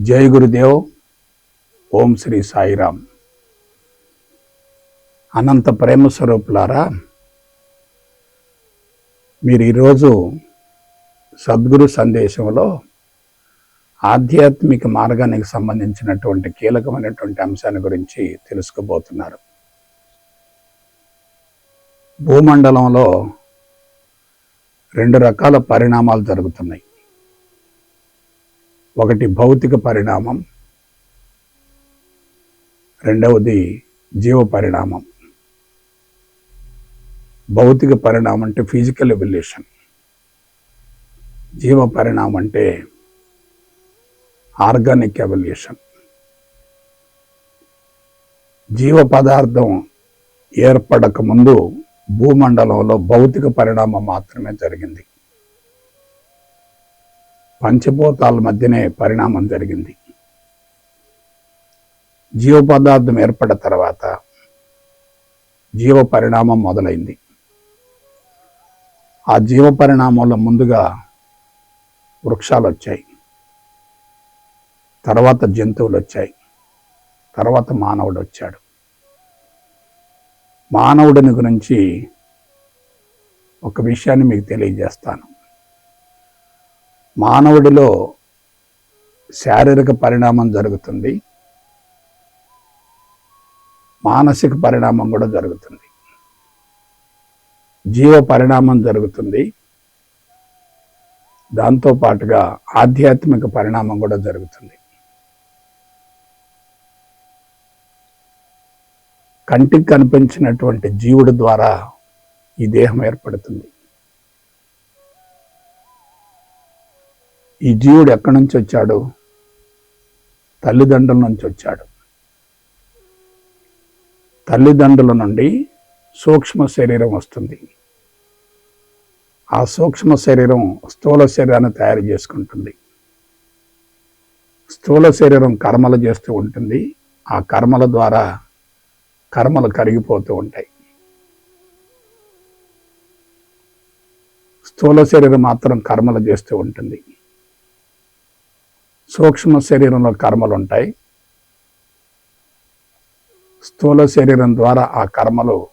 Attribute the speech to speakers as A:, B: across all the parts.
A: జై గురుదేవ్. ఓం శ్రీ సాయిరామ్. అనంత ప్రేమ స్వరూపులారా మీరు ఈరోజు సద్గురు సందేశంలో ఆధ్యాత్మిక మార్గానికి సంబంధించినటువంటి కీలకమైనటువంటి అంశాన్ని గురించి తెలుసుకోబోతున్నారు. భూమండలంలో రెండు రకాల పరిణామాలు జరుగుతున్నాయి. ఒకటి భౌతిక పరిణామం రెండవది జీవ పరిణామం. భౌతిక పరిణామం అంటే ఫిజికల్ ఎవల్యూషన్ జీవ పరిణామం అంటే ఆర్గానిక్ ఎవల్యూషన్ జీవ పదార్థం ఏర్పడక ముందు భూమండలంలో భౌతిక పరిణామం మాత్రమే జరిగింది. పంచభూతాల మధ్యనే పరిణామం జరిగింది. జీవ పదార్థం ఏర్పడిన తర్వాత జీవ పరిణామం మొదలైంది. ఆ జీవ పరిణామంలో ముందుగా వృక్షాలు వచ్చాయి తర్వాత జంతువులు వచ్చాయి తర్వాత మానవుడు వచ్చాడు మానవుడిని గురించి ఒక విషయాన్ని మీకు తెలియజేస్తాను. మానవుడిలో శారీరక పరిణామం జరుగుతుంది. మానసిక పరిణామం కూడా జరుగుతుంది. జీవ పరిణామం జరుగుతుంది. దాంతో పాటుగా ఆధ్యాత్మిక పరిణామం కూడా జరుగుతుంది. కంటికి కనిపించినటువంటి జీవుడి ద్వారా ఈ దేహం ఏర్పడుతుంది. ఈ జీవుడు ఎక్కడి నుంచి వచ్చాడు? తల్లిదండ్రుల నుంచి వచ్చాడు. తల్లిదండ్రుల నుండి సూక్ష్మ శరీరం వస్తుంది. ఆ సూక్ష్మ శరీరం స్థూల శరీరాన్ని తయారు చేసుకుంటుంది. స్థూల శరీరం కర్మలు చేస్తూ ఉంటుంది. ఆ కర్మల ద్వారా కర్మలు కరిగిపోతూ ఉంటాయి. స్థూల శరీరం మాత్రం కర్మలు చేస్తూ ఉంటుంది. సూక్ష్మ శరీరంలో కర్మలు ఉంటాయి స్థూల శరీరం ద్వారా ఆ కర్మలు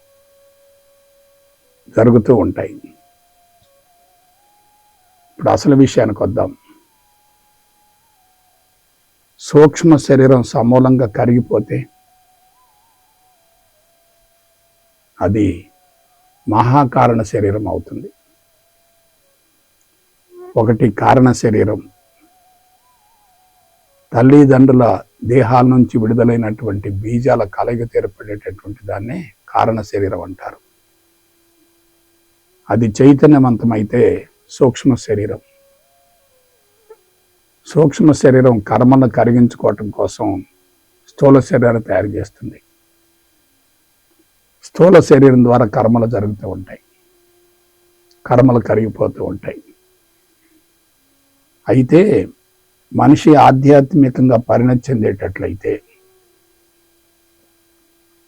A: జరుగుతూ ఉంటాయి. ఇప్పుడు అసలు విషయానికి వద్దాం. సూక్ష్మ శరీరం సమూలంగా కరిగిపోతే అది మహాకారణ శరీరం అవుతుంది. ఒకటి కారణ శరీరం తల్లిదండ్రుల దేహాల నుంచి విడుదలైనటువంటి బీజాల కలయిక తీరపడేటటువంటి దాన్నే కారణ శరీరం అంటారు. అది చైతన్యవంతమైతే సూక్ష్మ శరీరం. సూక్ష్మ శరీరం కర్మను కరిగించుకోవటం కోసం స్థూల శరీరాన్ని తయారు చేస్తుంది. స్థూల శరీరం ద్వారా కర్మలు జరుగుతూ ఉంటాయి. కర్మలు కరిగిపోతూ ఉంటాయి. అయితే మనిషి ఆధ్యాత్మికంగా పరిణతి చెందేటట్లయితే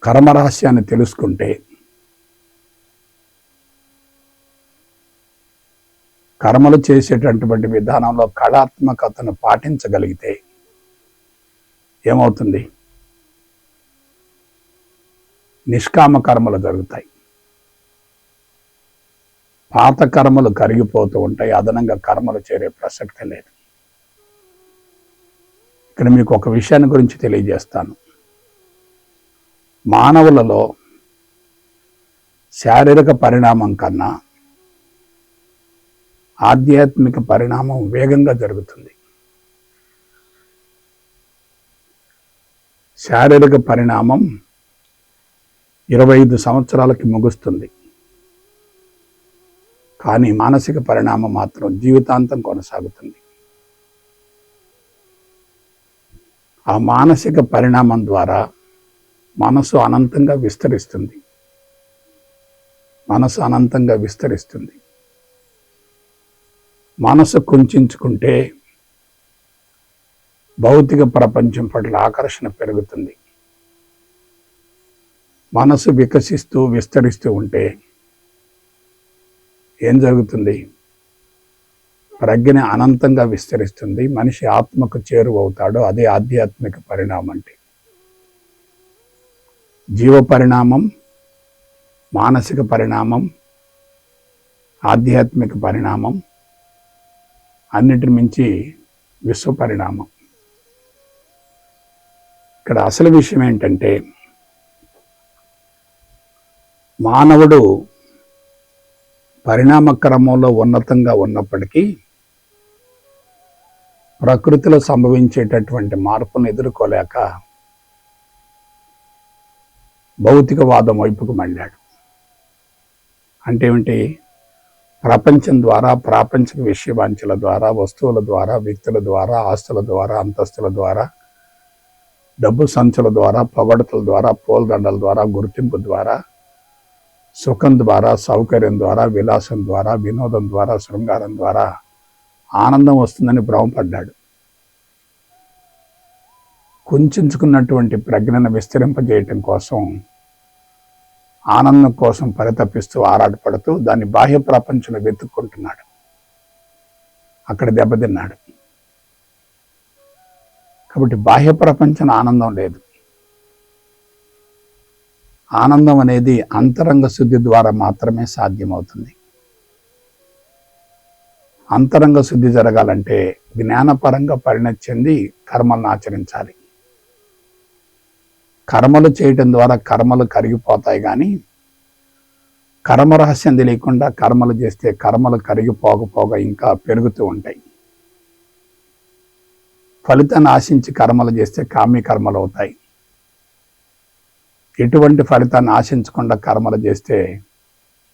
A: కర్మరహస్యాన్ని తెలుసుకుంటే కర్మలు చేసేటటువంటి విధానంలో కళాత్మకతను పాటించగలిగితే ఏమవుతుంది? నిష్కామ కర్మలు జరుగుతాయి. పాత కర్మలు కరిగిపోతూ ఉంటాయి. అదనంగా కర్మలు చేరే ప్రసక్తి లేదు. ఇక్కడ మీకు ఒక విషయాన్ని గురించి తెలియజేస్తాను. మానవులలో శారీరక పరిణామం కన్నా ఆధ్యాత్మిక పరిణామం వేగంగా జరుగుతుంది. శారీరక పరిణామం ఇరవై ఐదు సంవత్సరాలకి ముగుస్తుంది. కానీ మానసిక పరిణామం మాత్రం జీవితాంతం కొనసాగుతుంది. ఆ మానసిక పరిణామం ద్వారా మనసు అనంతంగా విస్తరిస్తుంది. మనసు అనంతంగా విస్తరిస్తుంది. మనసు కుంచుకుంటే భౌతిక ప్రపంచం పట్ల ఆకర్షణ పెరుగుతుంది. మనసు వికసిస్తూ విస్తరిస్తూ ఉంటే ఏం జరుగుతుంది? ప్రజ్ఞని అనంతంగా విస్తరిస్తుంది. మనిషి ఆత్మకు చేరువవుతాడో. అదే ఆధ్యాత్మిక పరిణామం అంటే జీవ పరిణామం మానసిక పరిణామం ఆధ్యాత్మిక పరిణామం అన్నిటి మించి విశ్వ పరిణామం. ఇక్కడ అసలు విషయం ఏంటంటే మానవుడు పరిణామ క్రమంలో ఉన్నతంగా ఉన్నప్పటికీ ప్రకృతిలో సంభవించేటటువంటి మార్పును ఎదుర్కోలేక భౌతికవాదం వైపుకు మళ్ళాడు. అంటే ఏమిటి? ప్రపంచం ద్వారా ప్రాపంచిక విషయవాంచల ద్వారా వస్తువుల ద్వారా వ్యక్తుల ద్వారా ఆస్తుల ద్వారా అంతస్తుల ద్వారా డబ్బు సంచుల ద్వారా పొగడతల ద్వారా పోల్దండల ద్వారా గుర్తింపు ద్వారా సుఖం ద్వారా సౌకర్యం ద్వారా విలాసం ద్వారా వినోదం ద్వారా శృంగారం ద్వారా ఆనందం వస్తుందని భ్రమపడ్డాడు కుంచుకున్నటువంటి ప్రజ్ఞను విస్తరింపజేయటం కోసం ఆనందం కోసం పరితపిస్తూ ఆరాటపడుతూ దాన్ని బాహ్య ప్రపంచంలో వెతుక్కుంటున్నాడు. అక్కడ దెబ్బతిన్నాడు. కాబట్టి బాహ్య ప్రపంచం ఆనందం లేదు. ఆనందం అనేది అంతరంగ శుద్ధి ద్వారా మాత్రమే సాధ్యమవుతుంది. అంతరంగ శుద్ధి జరగాలంటే జ్ఞానపరంగా పరిణతి చెంది కర్మలను ఆచరించాలి. కర్మలు చేయటం ద్వారా కర్మలు కరిగిపోతాయి కానీ కర్మ రహస్యం తెలియకుండా కర్మలు చేస్తే కర్మలు కరిగిపోకపోగా ఇంకా పెరుగుతూ ఉంటాయి. ఫలితాన్ని ఆశించి కర్మలు చేస్తే కామ్య కర్మలు అవుతాయి. ఎటువంటి ఫలితాన్ని ఆశించకుండా కర్మలు చేస్తే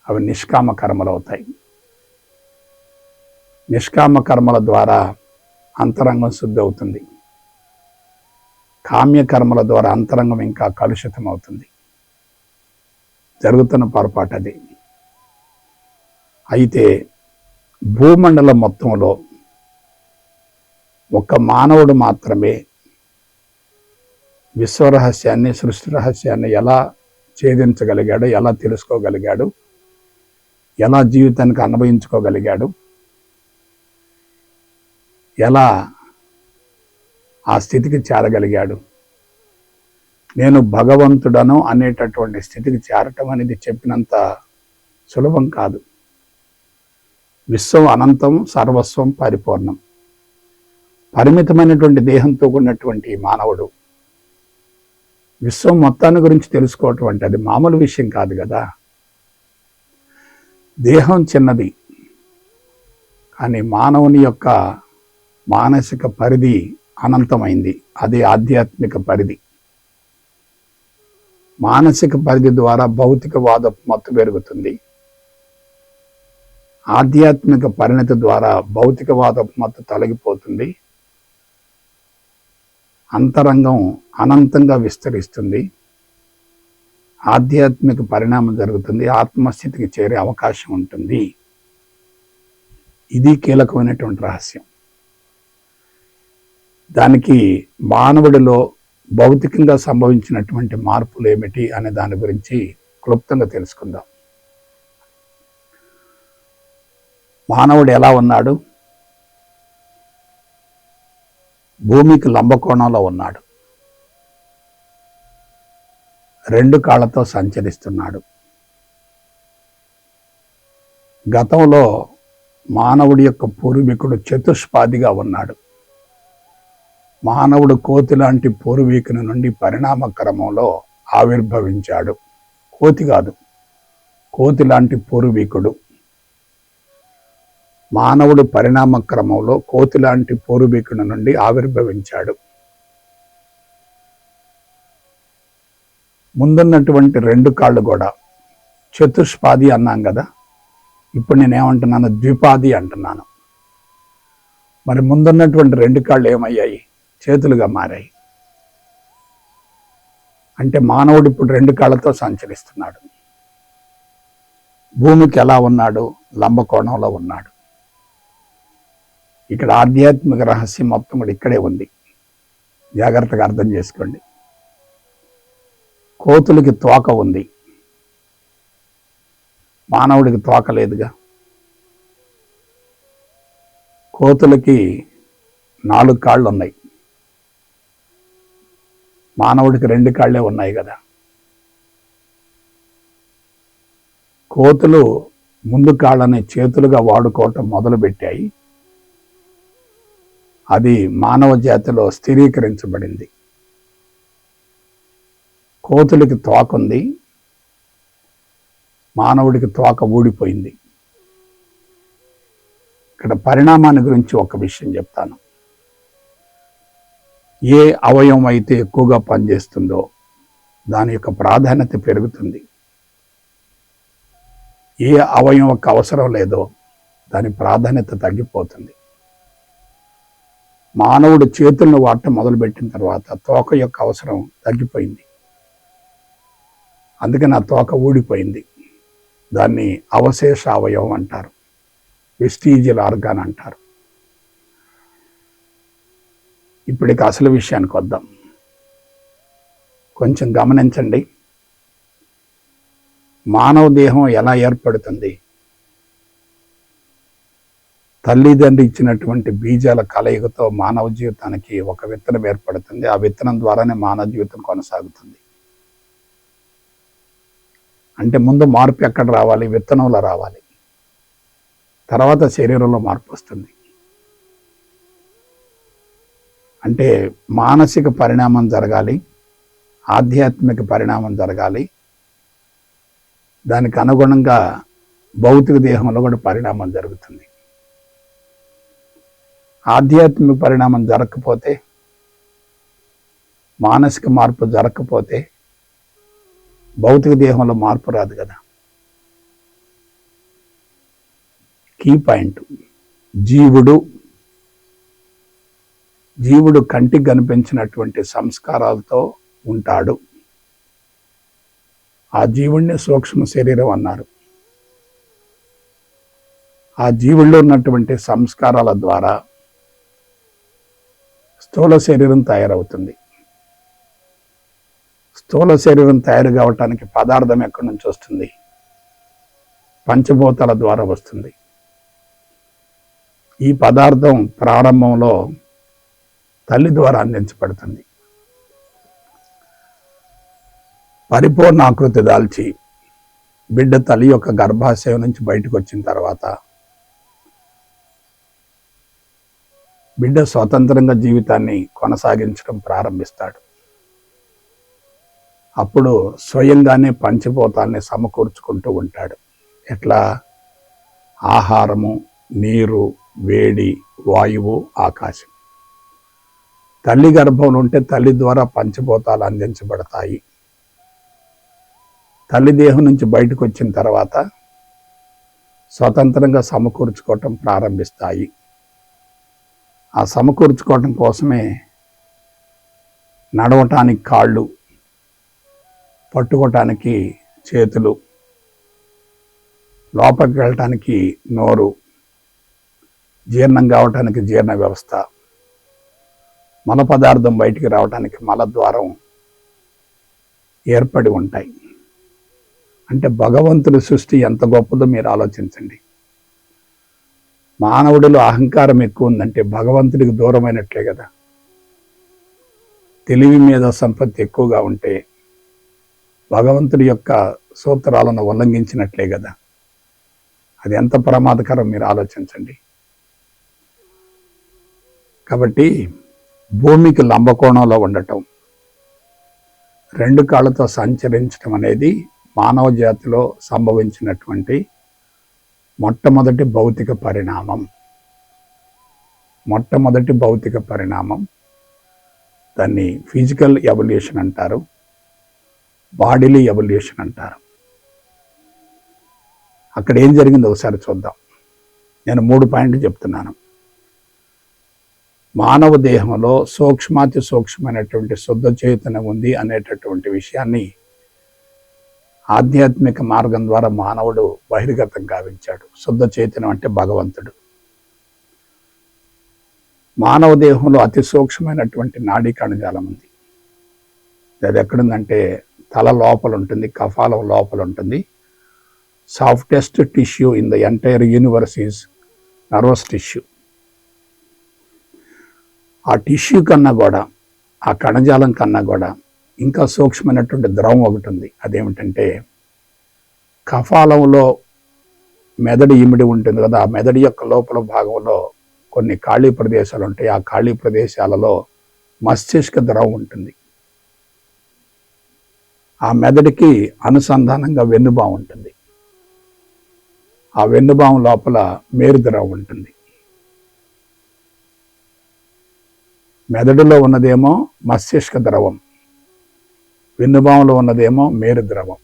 A: అవి నిష్కామ కర్మలు అవుతాయి. నిష్కామ కర్మల ద్వారా అంతరంగం శుద్ధి అవుతుంది. కామ్యకర్మల ద్వారా అంతరంగం ఇంకా కలుషితం అవుతుంది. జరుగుతున్న పొరపాటు అది. అయితే భూమండలం మొత్తంలో ఒక మానవుడు మాత్రమే విశ్వరహస్యాన్ని సృష్టి రహస్యాన్ని ఎలా ఛేదించగలిగాడు ఎలా తెలుసుకోగలిగాడు ఎలా జీవితానికి అనుభవించుకోగలిగాడు ఎలా ఆ స్థితికి చేరగలిగాడు? నేను భగవంతుడను అనేటటువంటి స్థితికి చేరటం అనేది చెప్పినంత సులభం కాదు. విశ్వం అనంతం సర్వస్వం పరిపూర్ణం. పరిమితమైనటువంటి దేహంతో కూడినటువంటి మానవుడు విశ్వం మొత్తాన్ని గురించి తెలుసుకోవటం అంటే అది మామూలు విషయం కాదు కదా. దేహం చిన్నది. కానీ మానవుని యొక్క మానసిక పరిధి అనంతమైంది. అది ఆధ్యాత్మిక పరిధి. మానసిక పరిధి ద్వారా భౌతికవాద మత్తు పెరుగుతుంది. ఆధ్యాత్మిక పరిణతి ద్వారా భౌతికవాద మత్తు తొలగిపోతుంది. అంతరంగం అనంతంగా విస్తరిస్తుంది. ఆధ్యాత్మిక పరిణామం జరుగుతుంది. ఆత్మస్థితికి చేరే అవకాశం ఉంటుంది. ఇది కీలకమైనటువంటి రహస్యం. దానికి మానవుడిలో భౌతికంగా సంభవించినటువంటి మార్పులు ఏమిటి అనే దాని గురించి క్లుప్తంగా తెలుసుకుందాం. మానవుడు ఎలా ఉన్నాడు? భూమికి లంబకోణంలో ఉన్నాడు. రెండు కాళ్ళతో సంచరిస్తున్నాడు. గతంలో మానవుడి యొక్క పూర్వీకుడు చతుష్పాదిగా ఉన్నాడు. మానవుడు కోతి లాంటి పూర్వీకుని నుండి పరిణామ క్రమంలో ఆవిర్భవించాడు. కోతి కాదు కోతి లాంటి పూర్వీకుడు. మానవుడు పరిణామ క్రమంలో కోతి లాంటి పూర్వీకుని నుండి ఆవిర్భవించాడు. ముందున్నటువంటి రెండు కాళ్ళు కూడా చతుష్పాది అన్నాం కదా ఇప్పుడు నేనేమంటున్నాను ద్విపాది అంటున్నాను. మరి ముందున్నటువంటి రెండు కాళ్ళు ఏమయ్యాయి? చేతులుగా మారాయి. అంటే మానవుడు ఇప్పుడు రెండు కాళ్ళతో సంచరిస్తున్నాడు. భూమికి ఎలా ఉన్నాడు? లంబకోణంలో ఉన్నాడు. ఇక్కడ ఆధ్యాత్మిక రహస్యం మొత్తం కూడా ఇక్కడే ఉంది. జాగ్రత్తగా అర్థం చేసుకోండి. కోతులకి తోక ఉంది. మానవుడికి తోక లేదుగా. కోతులకి నాలుగు కాళ్ళు ఉన్నాయి మానవుడికి రెండు కాళ్ళే ఉన్నాయి కదా. కోతులు ముందు కాళ్ళని చేతులుగా వాడుకోవటం మొదలుపెట్టాయి. అది మానవ జాతిలో స్థిరీకరించబడింది. కోతులకి తోకుంది మానవుడికి తోక ఊడిపోయింది. ఇక్కడ పరిణామాన్ని గురించి ఒక విషయం చెప్తాను. ఏ అవయవం అయితే ఎక్కువగా పనిచేస్తుందో దాని యొక్క ప్రాధాన్యత పెరుగుతుంది. ఏ అవయవకు అవసరం లేదో దాని ప్రాధాన్యత తగ్గిపోతుంది. మానవుడు చేతులను వాడటం మొదలుపెట్టిన తర్వాత తోక యొక్క అవసరం తగ్గిపోయింది. అందుకే నా తోక ఊడిపోయింది. దాన్ని అవశేష అవయవం అంటారు. వెస్టీజియల్ ఆర్గాన్ అంటారు. ఇప్పటికి అసలు విషయానికి వద్దాం. కొంచెం గమనించండి. మానవ దేహం ఎలా ఏర్పడుతుంది? తల్లిదండ్రి ఇచ్చినటువంటి బీజాల కలయికతో మానవ జీవితానికి ఒక విత్తనం ఏర్పడుతుంది. ఆ విత్తనం ద్వారానే మానవ జీవితం కొనసాగుతుంది. అంటే ముందు మార్పు ఎక్కడ రావాలి? విత్తనంలో రావాలి. తర్వాత శరీరంలో మార్పు వస్తుంది. అంటే మానసిక పరిణామం జరగాలి ఆధ్యాత్మిక పరిణామం జరగాలి. దానికి అనుగుణంగా భౌతిక దేహంలో కూడా పరిణామం జరుగుతుంది. ఆధ్యాత్మిక పరిణామం జరగకపోతే మానసిక మార్పు జరగకపోతే భౌతిక దేహంలో మార్పు రాదు కదా. Key point. జీవుడు జీవుడు కంటికి కనిపించినటువంటి సంస్కారాలతో ఉంటాడు. ఆ జీవుణ్ణి సూక్ష్మ శరీరం అన్నారు. ఆ జీవుల్లో ఉన్నటువంటి సంస్కారాల ద్వారా స్థూల శరీరం తయారవుతుంది. స్థూల శరీరం తయారు కావటానికి పదార్థం ఎక్కడి నుంచి వస్తుంది? పంచభూతాల ద్వారా వస్తుంది. ఈ పదార్థం ప్రారంభంలో తల్లి ద్వారా అందించబడుతుంది. పరిపూర్ణ ఆకృతి దాల్చి బిడ్డ తల్లి యొక్క గర్భాశయం నుంచి బయటకు వచ్చిన తర్వాత బిడ్డ స్వతంత్రంగా జీవితాన్ని కొనసాగించడం ప్రారంభిస్తాడు. అప్పుడు స్వయంగానే పంచిపోతాన్ని సమకూర్చుకుంటూ ఉంటాడు. ఎట్లా? ఆహారము నీరు వేడి వాయువు ఆకాశం. తల్లి గర్భంలో ఉంటే తల్లి ద్వారా పంచభూతాలు అందించబడతాయి. తల్లి దేహం నుంచి బయటకు వచ్చిన తర్వాత స్వతంత్రంగా సమకూర్చుకోవటం ప్రారంభిస్తాయి. ఆ సమకూర్చుకోవటం కోసమే నడవటానికి కాళ్ళు పట్టుకోవటానికి చేతులు లోపలికి వెళ్ళటానికి నోరు జీర్ణం కావటానికి జీర్ణ వ్యవస్థ మల పదార్థం బయటికి రావడానికి మలద్వారం ఏర్పడి ఉంటాయి. అంటే భగవంతుడి సృష్టి ఎంత గొప్పదో మీరు ఆలోచించండి. మానవుడిలో అహంకారం ఎక్కువ ఉందంటే భగవంతుడికి దూరమైనట్లే కదా. తెలివి మీద సంపత్తి ఎక్కువగా ఉంటే భగవంతుడి యొక్క సూత్రాలను ఉల్లంఘించినట్లే కదా. అది ఎంత ప్రమాదకరం మీరు ఆలోచించండి. కాబట్టి భూమికి లంబకోణంలో ఉండటం రెండు కాళ్ళతో సంచరించడం అనేది మానవ జాతిలో సంభవించినటువంటి మొట్టమొదటి భౌతిక పరిణామం. మొట్టమొదటి భౌతిక పరిణామం దాన్ని ఫిజికల్ ఎవల్యూషన్ అంటారు బాడీలీ ఎవల్యూషన్ అంటారు. అక్కడ ఏం జరిగిందో ఒకసారి చూద్దాం. నేను మూడు పాయింట్లు చెప్తున్నాను. మానవ దేహంలో సూక్ష్మాతి సూక్ష్మమైనటువంటి శుద్ధ చైతన్యం ఉంది అనేటటువంటి విషయాన్ని ఆధ్యాత్మిక మార్గం ద్వారా మానవుడు బహిర్గతం గావించాడు. శుద్ధ చైతన్యం అంటే భగవంతుడు. మానవ దేహంలో అతి సూక్ష్మమైనటువంటి నాడీ కణజాలం ఉంది. అది ఎక్కడుందంటే తల లోపల ఉంటుంది కఫాల లోపల ఉంటుంది. Softest tissue in the entire universe is nervous tissue ఆ టిష్యూ కన్నా కూడా ఆ కణజాలం కన్నా కూడా ఇంకా సూక్ష్మమైనటువంటి ద్రవం ఒకటి ఉంది. అదేమిటంటే కఫాలంలో మెదడు ఇమిడి ఉంటుంది కదా ఆ మెదడు యొక్క లోపల భాగంలో కొన్ని ఖాళీ ప్రదేశాలు ఉంటాయి. ఆ ఖాళీ ప్రదేశాలలో మస్తిష్క ద్రవం ఉంటుంది. ఆ మెదడుకి అనుసంధానంగా వెన్నుభావం ఉంటుంది. ఆ వెన్నుభావం లోపల మేరుద్రవం ఉంటుంది. మెదడులో ఉన్నదేమో మస్తిష్క ద్రవం వెన్నుభావంలో ఉన్నదేమో మేరు ద్రవం.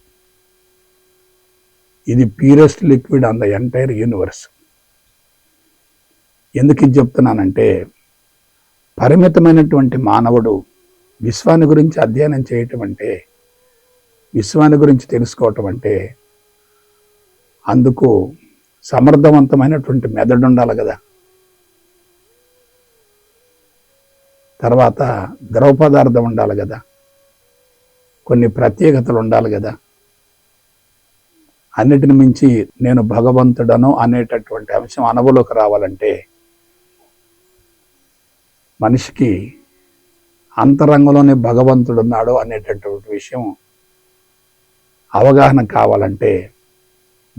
A: ఇది purest liquid on the entire universe ఎందుకు ఇది చెప్తున్నానంటే పరిమితమైనటువంటి మానవుడు విశ్వాన్ని గురించి అధ్యయనం చేయటం అంటే విశ్వాన్ని గురించి తెలుసుకోవటం అంటే అందుకు సమర్థవంతమైనటువంటి మెదడు ఉండాలి కదా. తర్వాత ద్రవ పదార్థం ఉండాలి కదా. కొన్ని ప్రత్యేకతలు ఉండాలి కదా. అన్నిటిని మించి నేను భగవంతుడను అనేటటువంటి అంశం అనుభవంలోకి రావాలంటే మనిషికి అంతరంగంలోనే భగవంతుడున్నాడు అనేటటువంటి విషయం అవగాహన కావాలంటే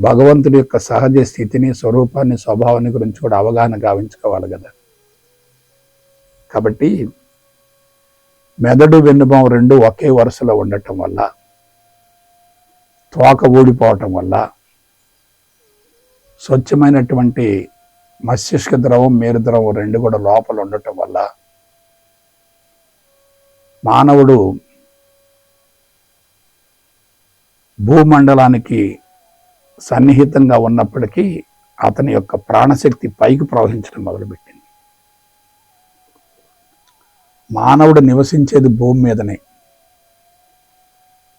A: భగవంతుడి యొక్క సహజ స్థితిని స్వరూపాన్ని స్వభావాన్ని గురించి కూడా అవగాహన గావించుకోవాలి కదా. కాబట్టి మెదడు వెన్నుబాం రెండు ఒకే వరుసలో ఉండటం వల్ల తోక ఊడిపోవటం వల్ల స్వచ్ఛమైనటువంటి మస్తిష్క ద్రవం మేరు ద్రవం రెండు కూడా లోపల ఉండటం వల్ల మానవుడు భూమండలానికి సన్నిహితంగా ఉన్నప్పటికీ అతని యొక్క ప్రాణశక్తి పైకి ప్రవహించడం మొదలుపెట్టింది. మానవుడు నివసించేది భూమి మీదనే.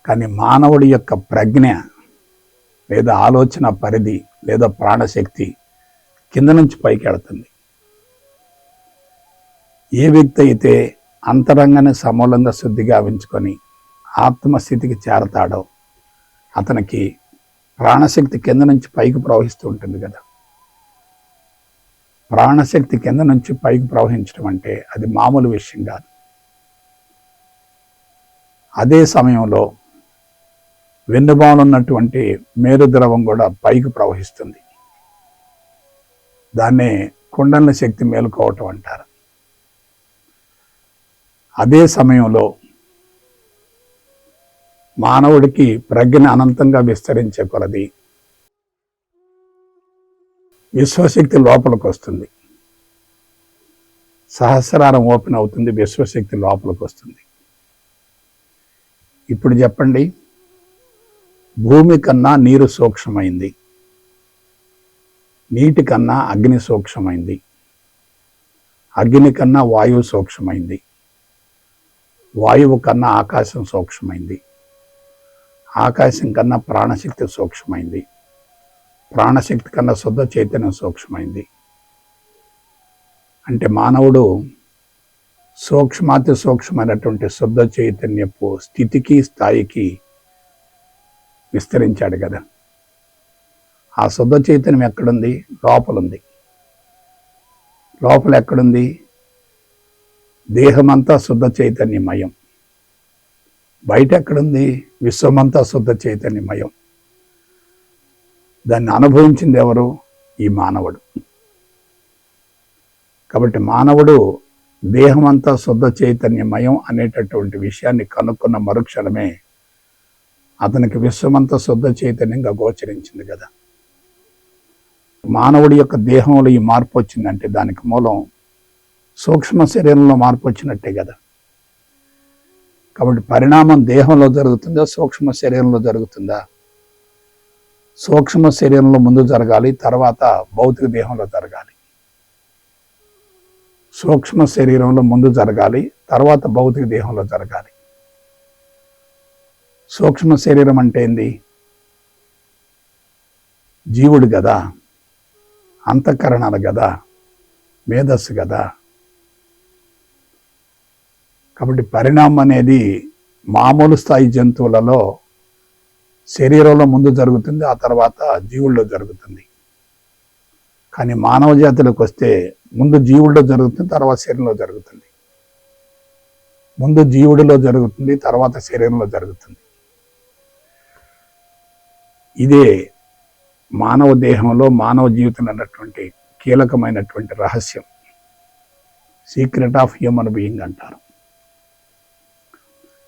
A: కానీ మానవుడి యొక్క ప్రజ్ఞ లేదా ఆలోచన పరిధి లేదా ప్రాణశక్తి కింద నుంచి పైకి వెళుతుంది. ఏ వ్యక్తి అయితే అంతరంగాన్ని సమూలంగా శుద్ధి గావించుకొని ఆత్మస్థితికి చేరతాడో అతనికి ప్రాణశక్తి కింద నుంచి పైకి ప్రవహిస్తూ ఉంటుంది కదా. ప్రాణశక్తి కింద నుంచి పైకి ప్రవహించడం అంటే అది మామూలు విషయం కాదు. అదే సమయంలో వెన్నుబావులు ఉన్నటువంటి మేరు ద్రవం కూడా పైకి ప్రవహిస్తుంది. దాన్నే కుండల శక్తి మేలుకోవటం అంటారు. అదే సమయంలో మానవుడికి ప్రజ్ఞ అనంతంగా విస్తరించే కొలది విశ్వశక్తి లోపలికి వస్తుంది సహస్రారం ఓపెన్ అవుతుంది విశ్వశక్తి లోపలికి వస్తుంది ఇప్పుడు చెప్పండి భూమి కన్నా నీరు సూక్ష్మమైంది. నీటి కన్నా అగ్ని సూక్ష్మమైంది. అగ్ని కన్నా వాయువు సూక్ష్మమైంది. వాయువు కన్నా ఆకాశం సూక్ష్మమైంది. ఆకాశం కన్నా ప్రాణశక్తి సూక్ష్మమైంది. ప్రాణశక్తి కన్నా శుద్ధ చైతన్యం సూక్ష్మమైంది. అంటే మానవుడు సూక్ష్మాతి సూక్ష్మమైనటువంటి శుద్ధ చైతన్యపు స్థితికి స్థాయికి విస్తరించాడు కదా. ఆ శుద్ధ చైతన్యం ఎక్కడుంది? లోపలుంది. లోపల ఎక్కడుంది? దేహమంతా శుద్ధ చైతన్యమయం. బయట ఎక్కడుంది? విశ్వమంతా శుద్ధ చైతన్యమయం. దాన్ని అనుభవించింది ఎవరు? ఈ మానవుడు. కాబట్టి మానవుడు దేహమంతా శుద్ధ చైతన్యమయం అనేటటువంటి విషయాన్ని కనుక్కున్న మరుక్షణమే అతనికి విశ్వమంతా శుద్ధ చైతన్యంగా గోచరించింది కదా. మానవుడి యొక్క దేహంలో ఈ మార్పు వచ్చిందంటే దానికి మూలం సూక్ష్మ శరీరంలో మార్పు వచ్చినట్టే కదా. కాబట్టి పరిణామం దేహంలో జరుగుతుందా సూక్ష్మ శరీరంలో జరుగుతుందా? సూక్ష్మ శరీరంలో ముందు జరగాలి తర్వాత భౌతిక దేహంలో జరగాలి. సూక్ష్మ శరీరంలో ముందు జరగాలి తర్వాత భౌతిక దేహంలో జరగాలి. సూక్ష్మ శరీరం అంటే ఏంది? జీవుడు కదా అంతఃకరణాలు కదా మేధస్సు కదా కాబట్టి పరిణామం అనేది మామూలు స్థాయి జంతువులలో శరీరంలో ముందు జరుగుతుంది ఆ తర్వాత జీవుల్లో జరుగుతుంది. కానీ మానవ జాతిలోకి వస్తే ముందు జీవుల్లో జరుగుతుంది తర్వాత శరీరంలో జరుగుతుంది. ముందు జీవుడిలో జరుగుతుంది తర్వాత శరీరంలో జరుగుతుంది. ఇదే మానవ దేహంలో మానవ జీవితంలో అన్నటువంటి కీలకమైనటువంటి రహస్యం. సీక్రెట్ ఆఫ్ హ్యూమన్ బీయింగ్ అంటారు.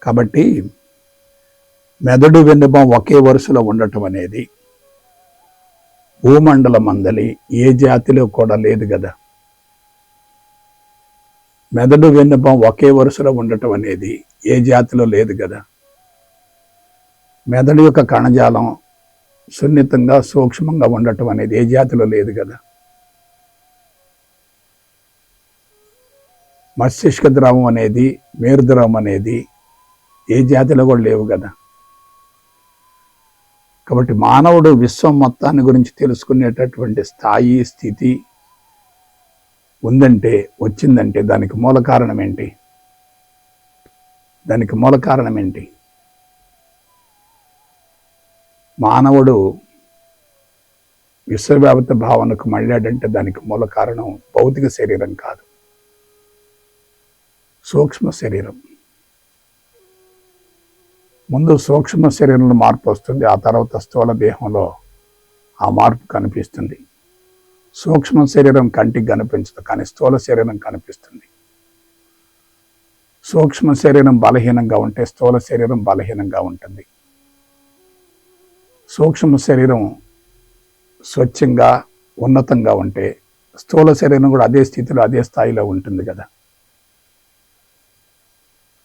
A: కాబట్టి మెదడు వెన్నుబం ఒకే వరుసలో ఉండటం అనేది భూమండల మందలి ఏ జాతిలో కూడా లేదు కదా. మెదడు వెన్నుపం ఒకే వరుసలో ఉండటం అనేది ఏ జాతిలో లేదు కదా. మెదడు యొక్క కణజాలం సున్నితంగా సూక్ష్మంగా ఉండటం అనేది ఏ జాతిలో లేదు కదా. మస్తిష్క ద్రవం అనేది మేరుద్రవం అనేది ఏ జాతిలో కూడా లేవు కదా. కాబట్టి మానవుడు విశ్వం మొత్తాన్ని గురించి తెలుసుకునేటటువంటి స్థాయి స్థితి ఉందంటే వచ్చిందంటే దానికి మూల కారణం ఏంటి? దానికి మూల కారణం ఏంటి? మానవుడు విశ్వవ్యాప్త భావనకు మళ్ళాడంటే దానికి మూల కారణం భౌతిక శరీరం కాదు. సూక్ష్మ శరీరం. ముందు సూక్ష్మ శరీరంలో మార్పు వస్తుంది. ఆ తర్వాత స్థూల దేహంలో ఆ మార్పు కనిపిస్తుంది. సూక్ష్మ శరీరం కంటికి కనిపించదు కానీ స్థూల శరీరం కనిపిస్తుంది. సూక్ష్మ శరీరం బలహీనంగా ఉంటే స్థూల శరీరం బలహీనంగా ఉంటుంది. సూక్ష్మ శరీరం స్వచ్ఛంగా ఉన్నతంగా ఉంటే స్థూల శరీరం కూడా అదే స్థితిలో అదే స్థాయిలో ఉంటుంది కదా.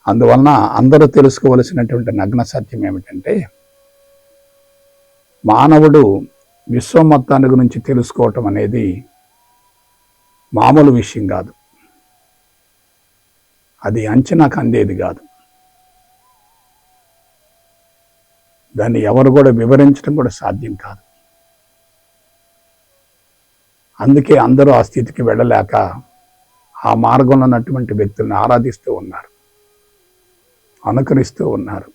A: అందువలన అందరూ తెలుసుకోవలసినటువంటి నగ్న సత్యం ఏమిటంటే మానవుడు విశ్వం మొత్తాన్ని గురించి తెలుసుకోవటం అనేది మామూలు విషయం కాదు. అది అంచనాకు అందేది కాదు. దాన్ని ఎవరు కూడా వివరించడం కూడా సాధ్యం కాదు. అందుకే అందరూ ఆ స్థితికి వెళ్ళలేక ఆ మార్గంలో ఉన్నటువంటి వ్యక్తులను ఆరాధిస్తూ ఉన్నారు. అనుకరిస్తూ ఉన్నారు.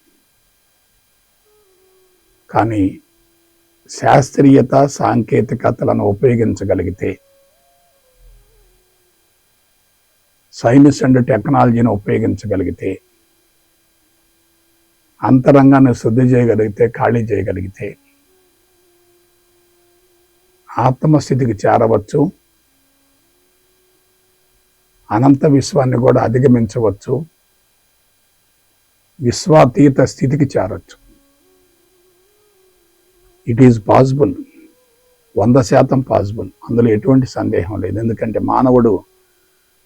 A: కానీ శాస్త్రీయత సాంకేతికతలను ఉపయోగించగలిగితే సైన్స్ అండ్ టెక్నాలజీని ఉపయోగించగలిగితే అంతరంగాన్ని శుద్ధి చేయగలిగితే ఖాళీ చేయగలిగితే ఆత్మస్థితికి చేరవచ్చు అనంత విశ్వాన్ని కూడా అధిగమించవచ్చు విశ్వాతీత స్థితికి చేరవచ్చు ఇట్ ఈజ్ పాసిబుల్ వంద శాతం పాసిబుల్ అందులో ఎటువంటి సందేహం లేదు. ఎందుకంటే మానవుడు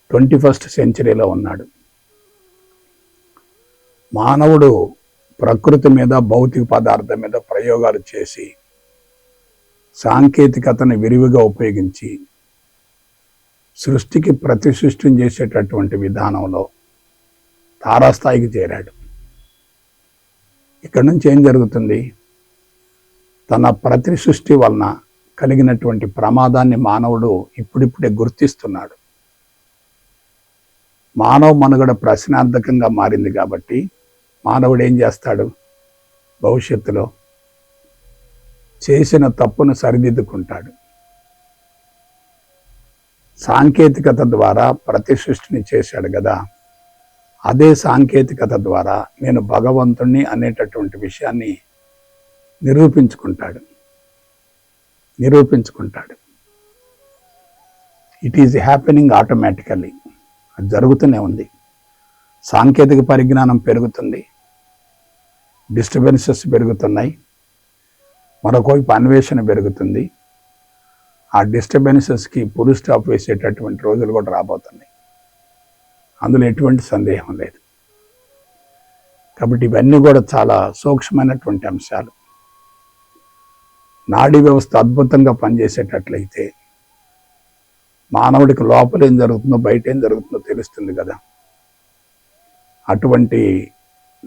A: ట్వంటీ ఫస్ట్ సెంచరీలో ఉన్నాడు. మానవుడు ప్రకృతి మీద భౌతిక పదార్థం మీద ప్రయోగాలు చేసి సాంకేతికతను విరివిగా ఉపయోగించి సృష్టికి ప్రతి సృష్టిని చేసేటటువంటి విధానంలో తారాస్థాయికి చేరాడు. ఇక్కడ నుంచి ఏం జరుగుతుంది? తన ప్రతి సృష్టి వలన కలిగినటువంటి ప్రమాదాన్ని మానవుడు ఇప్పుడిప్పుడే గుర్తిస్తున్నాడు. మానవ మనుగడ ప్రశ్నార్థకంగా మారింది కాబట్టి మానవుడు ఏం చేస్తాడు? భవిష్యత్తులో చేసిన తప్పును సరిదిద్దుకుంటాడు. సాంకేతికత ద్వారా ప్రతి సృష్టిని చేశాడు కదా? అదే సాంకేతికత ద్వారా నేను భగవంతుణ్ణి అనేటటువంటి విషయాన్ని నిరూపించుకుంటాడు. నిరూపించుకుంటాడు. ఇట్ ఈజ్ హ్యాపెనింగ్ ఆటోమేటికల్లీ అది జరుగుతూనే ఉంది. సాంకేతిక పరిజ్ఞానం పెరుగుతుంది. డిస్టర్బెన్సెస్ పెరుగుతున్నాయి. మరొకవైపు అన్వేషణ పెరుగుతుంది. ఆ డిస్టర్బెన్సెస్కి పులు స్టాప్ వేసేటటువంటి రోజులు కూడా రాబోతున్నాయి. అందులో ఎటువంటి సందేహం లేదు. కాబట్టి ఇవన్నీ కూడా చాలా సూక్ష్మమైనటువంటి అంశాలు. నాడీ వ్యవస్థ అద్భుతంగా పనిచేసేటట్లయితే మానవుడికి లోపల ఏం జరుగుతుందో బయట ఏం జరుగుతుందో తెలుస్తుంది కదా. అటువంటి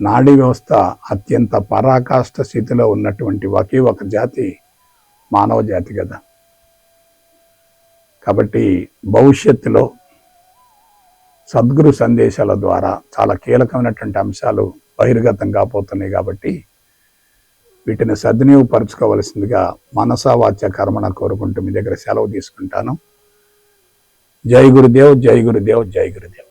A: నాడీ వ్యవస్థ అత్యంత పరాకాష్ట స్థితిలో ఉన్నటువంటి ఒకే ఒక జాతి మానవ జాతి కదా. కాబట్టి భవిష్యత్తులో సద్గురు సందేశాల ద్వారా చాలా కీలకమైనటువంటి అంశాలు బహిర్గతం కాబోతున్నాయి కాబట్టి వీటిని సద్వినియోగపరచుకోవలసిందిగా మనసావాచ్య కర్మణ కోరుకుంటూ మీ దగ్గర సెలవు తీసుకుంటాను. జై గురుదేవ్ జై గురుదేవ్ జై గురుదేవ్.